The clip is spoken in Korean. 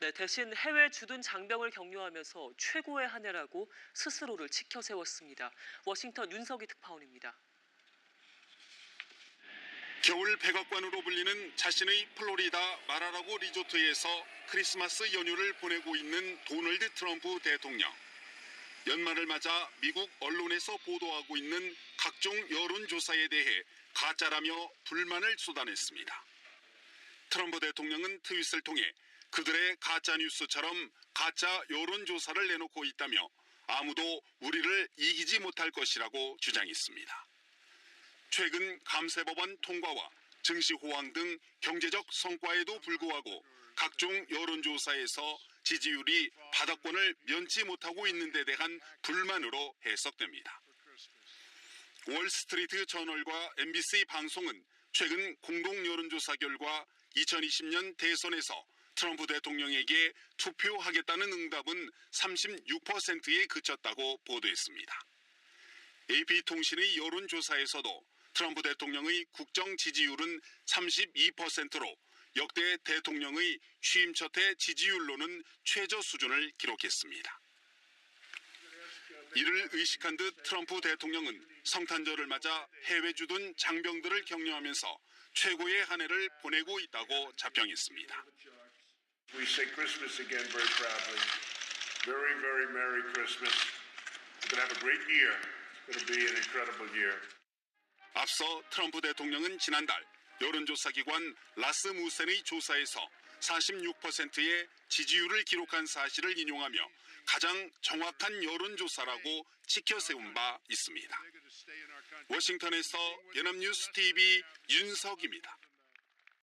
네, 대신 해외 주둔 장병을 격려하면서 최고의 한 해라고 스스로를 치켜 세웠습니다. 워싱턴 윤석이 특파원입니다. 겨울 백악관으로 불리는 자신의 플로리다 마라라고 리조트에서 크리스마스 연휴를 보내고 있는 도널드 트럼프 대통령. 연말을 맞아 미국 언론에서 보도하고 있는 각종 여론조사에 대해 가짜라며 불만을 쏟아냈습니다. 트럼프 대통령은 트윗을 통해 그들의 가짜 뉴스처럼 가짜 여론조사를 내놓고 있다며 아무도 우리를 이기지 못할 것이라고 주장했습니다. 최근 감세법안 통과와 증시 호황 등 경제적 성과에도 불구하고 각종 여론조사에서 지지율이 바닥권을 면치 못하고 있는 데 대한 불만으로 해석됩니다. 월스트리트 저널과 MBC 방송은 최근 공동 여론조사 결과 2020년 대선에서 트럼프 대통령에게 투표하겠다는 응답은 36%에 그쳤다고 보도했습니다. AP통신의 여론조사에서도 트럼프 대통령의 국정 지지율은 32%로 역대 대통령의 취임 첫해 지지율로는 최저 수준을 기록했습니다. 이를 의식한 듯 트럼프 대통령은 성탄절을 맞아 해외 주둔 장병들을 격려하면서 최고의 한 해를 보내고 있다고 자평했습니다. We say Christmas again very proudly. Very, very Merry Christmas. We're going to have a great year. To be an incredible year. 앞서 트럼프 대통령은 지난달 여론조사 기관 라스무센의 조사에서 46%의 지지율을 기록한 사실을 인용하며 가장 정확한 여론조사라고 치켜 세운 바 있습니다. 워싱턴에서 연합뉴스 TV 윤석입니다.